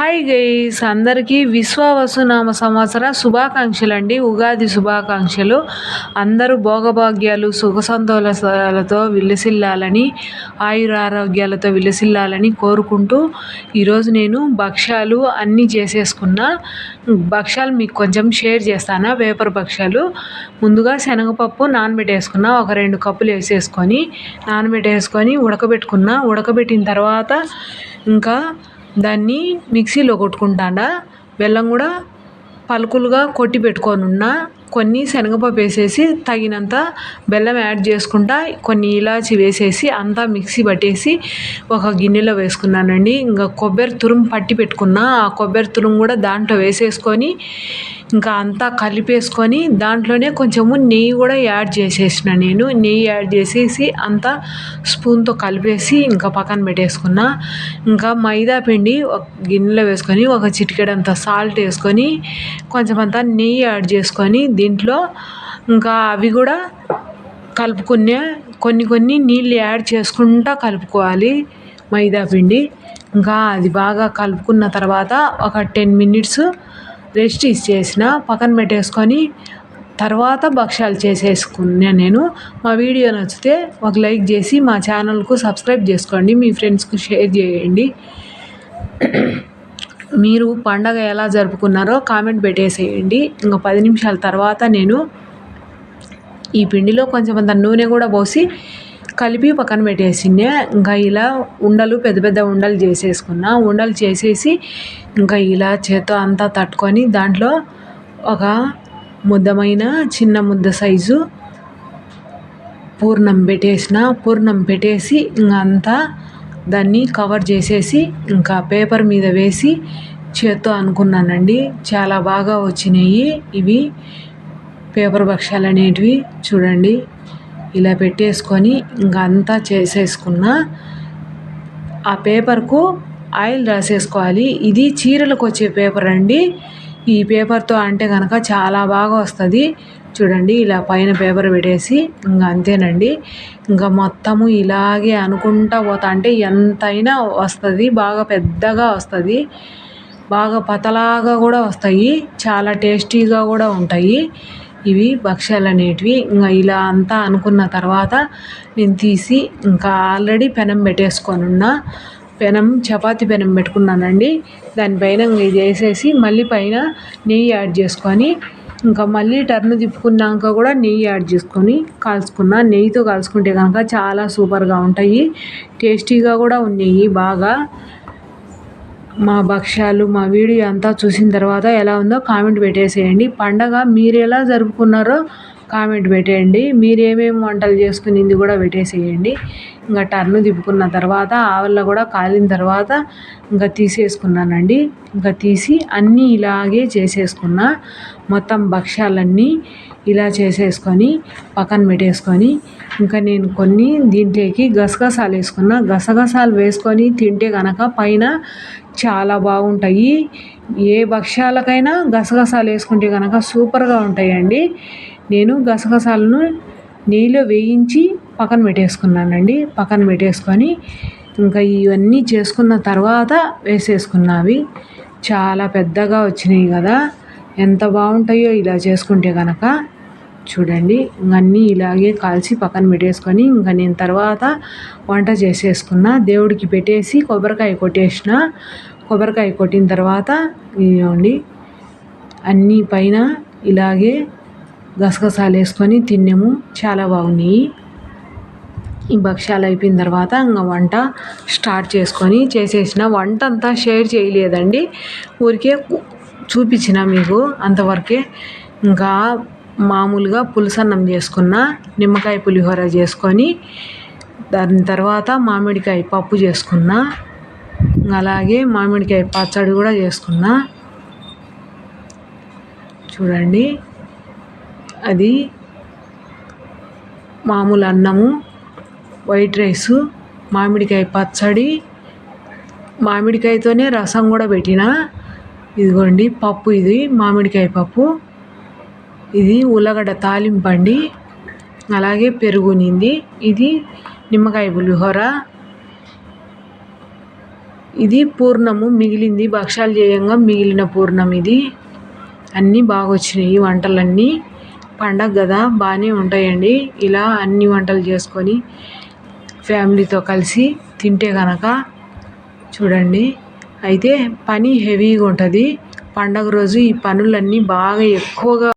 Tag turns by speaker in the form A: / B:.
A: Hi guys అందరికీ విశ్వావసునామ సంవత్సర శుభాకాంక్షలు అండి ఉగాది శుభాకాంక్షలు. అందరూ భోగభాగ్యాలు సుఖ సంతోషాలతో విలసిల్లాలని ఆయుర ఆరోగ్యాలతో విలసిల్లాలని కోరుకుంటూ ఈరోజు నేను భక్ష్యాలు అన్నీ చేసేసుకున్న. భక్ష్యాలు మీకు కొంచెం షేర్ చేస్తాను పేపర్ భక్ష్యాలు. ముందుగా శనగపప్పు నానబెట్టేసుకున్న ఒక రెండు కప్పులు వేసేసుకొని నానబెట్టేసుకొని ఉడకబెట్టుకున్న. ఉడకబెట్టిన తర్వాత ఇంకా దాన్ని మిక్సీలో కొట్టుకుంటాండా. బెల్లం కూడా పలుకులుగా కొట్టి పెట్టుకొని ఉన్న. కొన్ని శనగపప్పు వేసేసి తగినంత బెల్లం యాడ్ చేసుకుంటా. కొన్ని ఇలాచి వేసేసి అంతా మిక్సీ పట్టేసి ఒక గిన్నెలో వేసుకున్నానండి. ఇంకా కొబ్బరి తురుము పట్టి పెట్టుకున్న. ఆ కొబ్బరి తురుము కూడా దాంట్లో వేసేసుకొని ఇంకా అంతా కలిపేసుకొని దాంట్లోనే కొంచెము నెయ్యి కూడా యాడ్ చేసేసిన నేను. నెయ్యి యాడ్ చేసేసి అంతా స్పూన్తో కలిపేసి ఇంకా పక్కన పెట్టేసుకున్న. ఇంకా మైదా పిండి ఒక గిన్నెలో వేసుకొని ఒక చిటికెడంత సాల్ట్ వేసుకొని కొంచెం అంతా నెయ్యి యాడ్ చేసుకొని దీంట్లో ఇంకా అవి కూడా కలుపుకునే కొన్ని కొన్ని నీళ్ళు యాడ్ చేసుకుంటా కలుపుకోవాలి మైదా పిండి. ఇంకా అది బాగా కలుపుకున్న తర్వాత ఒక టెన్ మినిట్స్ రెస్ట్ ఇచ్చేసిన పక్కన పెట్టేసుకొని తర్వాత భక్ష్యాలు చేసేసుకున్నా నేను. మా వీడియో నచ్చితే ఒక లైక్ చేసి మా ఛానల్కు సబ్స్క్రైబ్ చేసుకోండి మీ ఫ్రెండ్స్కు షేర్ చేయండి. మీరు పండగ ఎలా జరుపుకున్నారో కామెంట్ పెట్టేసేయండి. ఇంకా పది నిమిషాల తర్వాత నేను ఈ పిండిలో కొంచెం అంత నూనె కూడా పోసి కలిపి పక్కన పెట్టేసిండే. ఇంకా ఇలా ఉండలు పెద్ద పెద్ద ఉండలు చేసేసుకున్నా. ఉండలు చేసేసి ఇంకా ఇలా చేత్తో అంతా తట్టుకొని దాంట్లో ఒక ముద్దమైన చిన్న ముద్ద సైజు పూర్ణం పెట్టేసిన. పూర్ణం పెట్టేసి ఇంకా అంతా దాన్ని కవర్ చేసేసి ఇంకా పేపర్ మీద వేసి చేత్తో అనుకున్నానండి. చాలా బాగా వచ్చినాయి ఇవి. పేపర్ భక్ష్యాలు అనేటివి చూడండి. ఇలా పెట్టేసుకొని ఇంకా అంతా చేసేసుకున్న ఆ పేపర్కు ఆయిల్ రాసేసుకోవాలి. ఇది చీరలకు వచ్చే పేపర్ అండి. ఈ పేపర్తో అంటే కనుక చాలా బాగా వస్తుంది. చూడండి ఇలా పైన పేపర్ పెట్టేసి ఇంకా అంతేనండి. ఇంకా మొత్తము ఇలాగే అనుకుంటా పోతా. అంటే ఎంతైనా వస్తుంది బాగా పెద్దగా వస్తుంది. బాగా పతలాగా కూడా వస్తాయి. చాలా టేస్టీగా కూడా ఉంటాయి. ఇవి భక్ష్యాలు అనేటివి. ఇంకా ఇలా అంతా అనుకున్న తర్వాత నేను తీసి ఇంకా ఆల్రెడీ పెనం పెట్టేసుకొని ఉన్న. పెనం చపాతి పెనం పెట్టుకున్నానండి. దానిపైన ఇది వేసేసి మళ్ళీ పైన నెయ్యి యాడ్ చేసుకొని ఇంకా మళ్ళీ టర్న్ తిప్పుకున్నాక కూడా నెయ్యి యాడ్ చేసుకొని కాల్చుకున్నా. నెయ్యితో కాల్చుకుంటే కనుక చాలా సూపర్గా ఉంటాయి. టేస్టీగా కూడా ఉన్నాయి బాగా. మా భక్ష్యాలు మా వీడియో అంతా చూసిన తర్వాత ఎలా ఉందో కామెంట్ పెట్టేసేయండి. పండగ మీరు ఎలా జరుపుకున్నారో కామెంట్ పెట్టేయండి. మీరు ఏమేమి వంటలు చేసుకునింది కూడా పెట్టేసేయండి. ఇంకా టర్న్ తిప్పుకున్న తర్వాత ఆవల్ల కూడా కాలిన తర్వాత ఇంకా తీసేసుకున్నానండి. ఇంకా తీసి అన్నీ ఇలాగే చేసేసుకున్న. మొత్తం భక్ష్యాలన్నీ ఇలా చేసేసుకొని పక్కన పెట్టేసుకొని ఇంకా నేను కొన్ని దీంట్లోకి గసగసాలు వేసుకున్న. గసగసాలు వేసుకొని తింటే కనుక పైన చాలా బాగుంటాయి. ఏ భక్ష్యాలకైనా గసగసాలు వేసుకుంటే కనుక సూపర్గా ఉంటాయండి. నేను గసగసాలను నెయ్యిలో వేయించి పక్కన పెట్టేసుకున్నానండి. పక్కన పెట్టేసుకొని ఇంకా ఇవన్నీ చేసుకున్న తర్వాత వేసేసుకున్నవి. చాలా పెద్దగా వచ్చినాయి కదా. ఎంత బాగుంటాయో ఇలా చేసుకుంటే కనుక చూడండి అన్నీ ఇలాగే కాల్చి పక్కన పెట్టేసుకొని ఇంకా నేను తర్వాత వంట చేసేసుకున్న. దేవుడికి పెట్టేసి కొబ్బరికాయ కొట్టేసిన. కొబ్బరికాయ కొట్టిన తర్వాత ఇవ్వండి అన్నీ పైన ఇలాగే గసగసాలు వేసుకొని తిన్నాము. చాలా బాగున్నాయి. ఈ భక్ష్యాలు అయిపోయిన తర్వాత ఇంకా వంట స్టార్ట్ చేసుకొని చేసేసిన. వంట అంతా షేర్ చేయలేదండి. ఊరికే చూపించిన మీకు అంతవరకే. ఇంకా మామూలుగా పులుసన్నం చేసుకున్న నిమ్మకాయ పులిహోర చేసుకొని దాని తర్వాత మామిడికాయ పప్పు చేసుకున్న అలాగే మామిడికాయ పచ్చడి కూడా చేసుకున్న. చూడండి. అది మామూలు అన్నము వైట్ రైసు మామిడికాయ పచ్చడి. మామిడికాయతోనే రసం కూడా పెట్టిన. ఇదిగోండి పప్పు ఇది మామిడికాయ పప్పు. ఇది ఉల్లగడ్డ తాలింపండి అలాగే పెరుగునింది ఇది నిమ్మకాయ పులిహోర. ఇది పూర్ణము మిగిలింది. భక్షాలు చేయంగా మిగిలిన పూర్ణం ఇది. అన్నీ బాగా వచ్చినాయి వంటలన్నీ. పండగ కదా బాగానే ఉంటాయండి. ఇలా అన్ని వంటలు చేసుకొని ఫ్యామిలీతో కలిసి తింటే కనుక చూడండి. అయితే పని హెవీగా ఉంటుంది. పండగ రోజు ఈ పనులన్నీ బాగా ఎక్కువగా